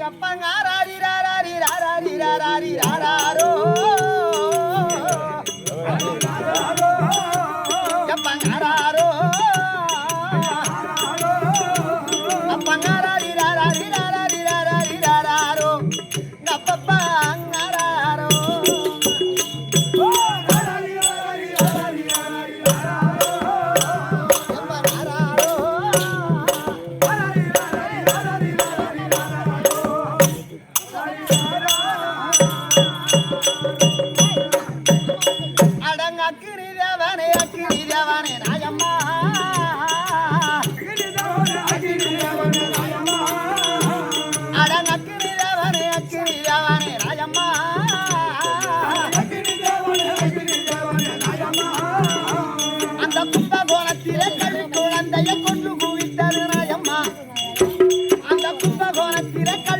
எப்பங்காரோ எப்பங்காரோ கும்பகோணத்திலே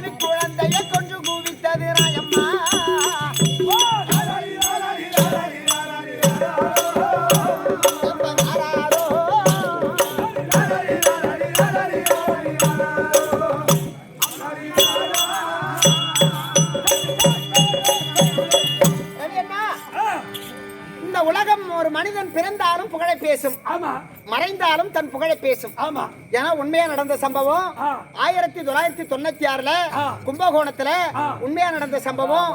பேசும் ஆமா மறைந்தாலும் தன் புகழை பேசும் ஆமா ஏன்னா உண்மையா நடந்த சம்பவம். ஆயிரத்தி தொள்ளாயிரத்தி தொண்ணூத்தி ஆறுல. கும்பகோணத்துல. உண்மையா நடந்த சம்பவம்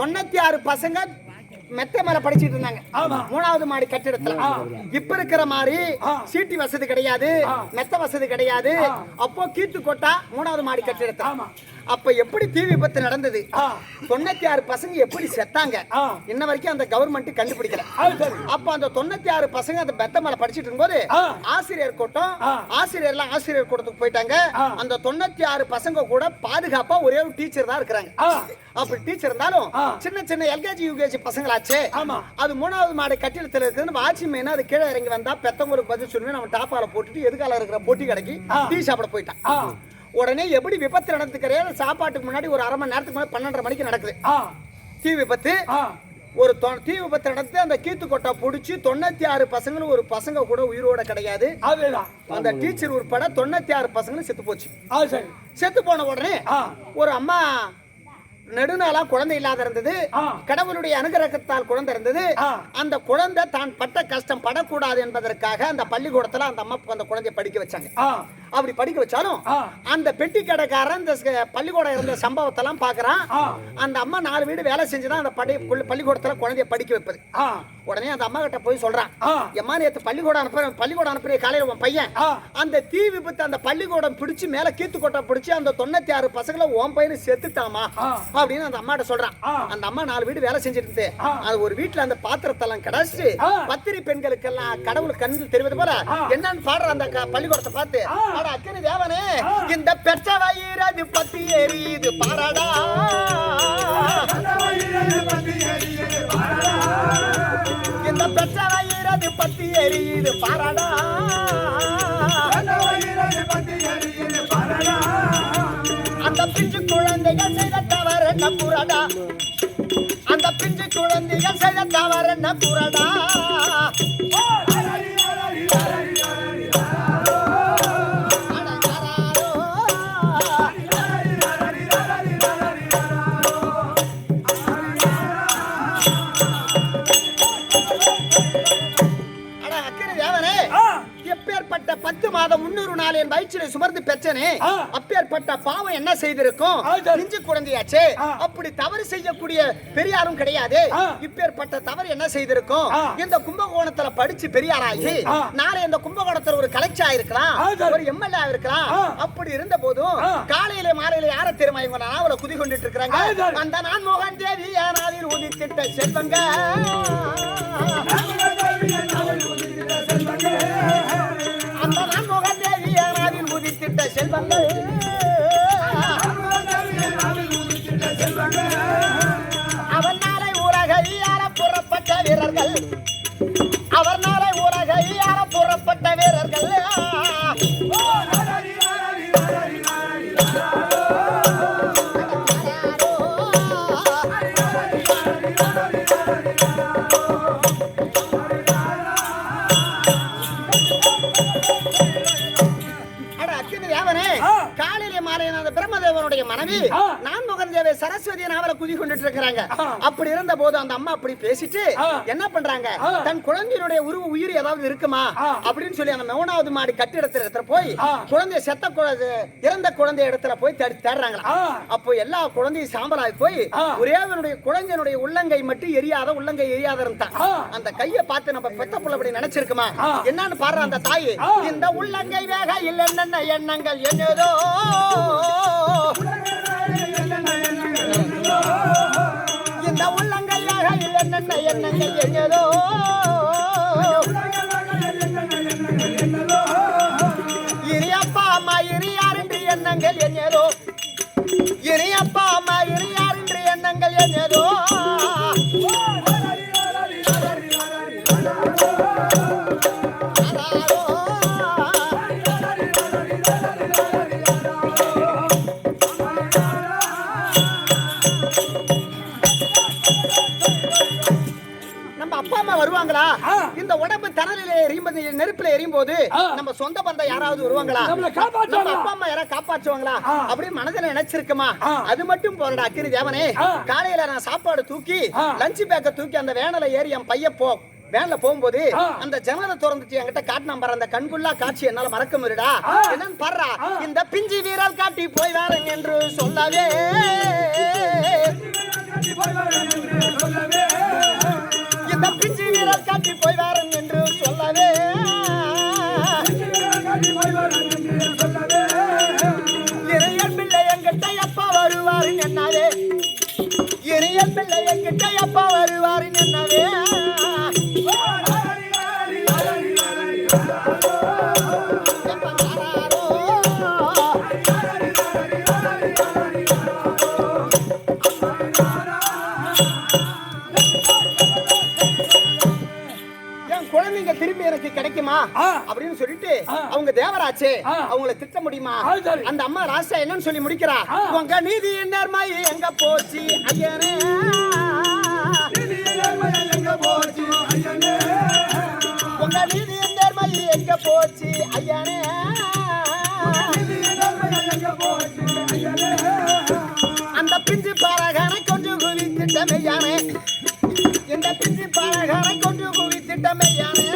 தொண்ணூத்தி ஆறு பசங்க மெத்த மேல படிச்சிட்டு இருந்தாங்க ஆமா. மூணாவது மாடி கட்டிடத்துல இப்ப இருக்கிற மாதிரி. சீட்டி வசதி கிடையாது. மெத்த வசதி கிடையாது. அப்போ கீத்து கொட்டா மூணாவது மாடி கட்டிடத்துல ஆமா. அப்ப எப்படி தீ விபத்து நடந்தது. தொண்ணூத்தி ஆறு பசங்க எப்படி செத்தாங்க. இன்ன வரைக்கும் அந்த கவர்மெண்ட் கண்டுபிடிக்கல அப்ப அந்த தொண்ணூத்தி ஆறு பசங்க அந்த பெத்த மேல படிச்சிட்டு இருக்கும்போது ஆ. ஆசிரியர் கூட்டம் ஆ. ஆசிரியர்லாம் ஆசிரியர் கூட்டத்துக்கு போயிட்டாங்க. அந்த தொண்ணூத்தி ஆறு பசங்க கூட பாதுகாப்பா ஒரே ஒரு டீச்சர் தான் இருக்கிறாங்க. அப்படி டீச்சர் இருந்தாலும். சின்ன சின்ன எல்கேஜி யூகேஜி பசங்களாச்சே. அது மூணாவது மாடி கட்டிடத்துல இருக்குன்னு வாட்சி மெயினா அது கீழே இறங்கி வந்தா பெத்தவங்களுக்கு பதில் சொல்லி நம்ம டாப்பால போட்டுட்டு எதுக்கால இருக்கிற பொட்டி கடைக்கு. டீ சாப்பிட போயிட்டான் உடனே எப்படி விபத்து நடந்துக்கிறே? சாப்பாட்டுக்கு முன்னாடி ஒரு அரை மணி நேரத்துக்கு முன்னாடி பன்னெண்டரை மணிக்கு நடக்குது. தீ விபத்து. ஒரு தொ- விபத்து நடந்து அந்த கீத்து கொட்டை பிடிச்சி தொண்ணூத்தி ஆறு பசங்களும் ஒரு பசங்க கூட உயிரோட கிடையாது. அந்த டீச்சர் உட்பட தொண்ணூத்தி ஆறு பசங்களும் செத்து போச்சு. செத்து போன உடனே ஒரு அம்மா நெடுநாளா குழந்தை இல்லாத இருந்தது. கடவுளுடைய அனுகிரகத்தால் குழந்தை இருந்தது. அந்த குழந்தை தான் பட்ட கஷ்டம் படக்கூடாது என்பதற்காக அந்த பள்ளிக்கூடத்துல அந்த அம்மா அந்த குழந்தைய படிக்க வச்சாங்க. அப்படி படிக்க வச்சாலும். அந்த பெட்டி கடைக்காரன் இந்த பள்ளிக்கூடம் இருந்த சம்பவத்தெல்லாம் பாக்குறான். அந்த அம்மா நாலு வீடு வேலை செஞ்சுதான் அந்த பள்ளி பள்ளிக்கூடத்துல குழந்தைய படிக்க வைப்பது உடனே அந்த அம்மா கிட்ட போய் சொல்றான். எம்மா நேத்து பள்ளிக்கூடம் அனுப்புற பள்ளிக்கூடம் அனுப்புற காலையில உன் பையன். அந்த தீ விபத்து அந்த பள்ளிக்கூடம் பிடிச்சு மேல கீத்து கொட்டை பிடிச்சு அந்த தொண்ணூத்தி ஆறு பசங்களை உன் பையனு செத்துட்டாமா. அப்படின்னு அந்த அம்மாட்ட சொல்றான். அந்த அம்மா நாலு வீடு வேலை செஞ்சுட்டு இருந்து. அது ஒரு வீட்டுல அந்த பாத்திரத்தெல்லாம் கடாச்சு. பத்திரி பெண்களுக்கெல்லாம் கடவுள் கண்ணில் தெரிவது போல. என்னன்னு பாடுற அந்த பள்ளிக்கூடத்தை பார்த்து அக்கனி தேவனே. இந்த பெற்ற வயிறது பத்தி எரியுது பாரடா இந்த பெற்ற வயிறது பத்தி எரியுது பாரடா அந்த பிஞ்சு குழந்தைகள் செய்த தவறு என்ன புரடா அந்த பிஞ்சு குழந்தைகள் செய்த தவறு என்ன வயிற்றிலே சுமர்ந்து பெற்றனே. அப்பேற்பட்ட பாவம் என்ன செய்திருக்கும். நெஞ்சு குழந்தையாச்சே. அப்படி தவறு செய்யக்கூடிய பெரியாரும் கிடையாது. இப்பேற்பட்ட தவறு என்ன செய்திருக்கும். இந்த கும்பகோணத்துல படிச்சு பெரியாராகி. நாளை இந்த கும்பகோணத்துல ஒரு கலெக்டா இருக்கலாம். ஒரு எம்எல்ஏ இருக்கலாம். அப்படி இருந்த போதும். காலையில மாலையில யார தெரியுமா இவங்க நாவல குதி கொண்டுட்டு சரி. அந்த நான் மோகன் தேவி ஏனாவில் உதித்திட்ட செல்வங்க செல்வங்கள். மனைவி முகர்ந்தேவை சரஸ்வதி நாவல குதி கொண்டுட்டு இருக்கிறாங்க ஆ. அப்படி இருந்த போது அந்த அம்மா அப்படி பேசிட்டு. என்ன பண்றாங்க ஆ. தன் குழந்தையினுடைய உருவ உயிர் ஏதாவது இருக்குமா ஆ. அப்படின்னு சொல்லி அந்த மூணாவது மாடி கட்டிடத்துல இடத்துல போய் ஆ. குழந்தை செத்த குழந்தை இறந்த குழந்தை இடத்துல போய் தேடி தேடுறாங்களா. அப்போ எல்லா குழந்தையும் சாம்பலாகி போய். ஒரே அவனுடைய குழந்தையினுடைய உள்ளங்கை மட்டும் எரியாத உள்ளங்கை எரியாத இருந்தான். அந்த கையை பார்த்து நம்ம பெத்த புள்ள நினைச்சிருக்குமா. என்னன்னு பாடுற அந்த தாய். இந்த உள்ளங்கை வேக இல்லை என்னென்ன எண்ணங்கள் என்னதோ? இந்த உள்ளங்கள் என்னென்ன எண்ணங்கள் என்னதோ? இனி அம்மா இனி எண்ணங்கள் என்னதோ? இனி அம்மா இனி என்று எண்ணங்கள் என்னதோ? இந்த உடம்பு தணலிலே எரியும் நெருப்புல எரியும் போது. நம்ம சொந்த பந்தம் யாராவது வருவாங்களா நம்ம? அப்பா அம்மா யாராவது காப்பாற்றுவாங்களா ஆ. அப்படி மனதில் நினைச்சிருக்குமா. அது மட்டும் போறடா அக்கினி தேவனே. காலையில நான் சாப்பாடு தூக்கி. லஞ்ச் பேக்க தூக்கி அந்த வேனில ஏறி என் பைய போ வேன்ல போகும்போது. அந்த ஜன்னலை திறந்துச்சு என்கிட்ட காட்டினா பாரு அந்த கண்குள்ளா காட்சி என்னால மறக்க முடியடா. என்னன்னு பாடுறா. இந்த பிஞ்சி வீரல் காட்டி போய் வாருங்க என்று சொல்லவே தப்பிச்சு வீரர் காட்டி போய் வாரம் என்று சொல்லவே. இறையன் பிள்ளை எங்கிட்ட எப்ப வருவாரு என்னாலே இறையன் பிள்ளை எங்கிட்ட எப்ப வரு அப்படின்னு சொல்லிட்டு. அவங்க தேவராச்சே. அவங்கள திட்ட முடியுமா. அந்த அம்மா ராசா என்னன்னு சொல்லி முடிக்கிறா. உங்க நீதி நேர்மை எங்க போச்சு ஐயனே? உங்க நீதி நேர்மை எங்க போச்சு ஐயனே? அந்த பிஞ்சு பாலகனை கொஞ்சம் குவித்திட்ட மெய்யானே இந்த பிஞ்சு பாலகனை கொஞ்சம் குவித்திட்ட மெய்யானே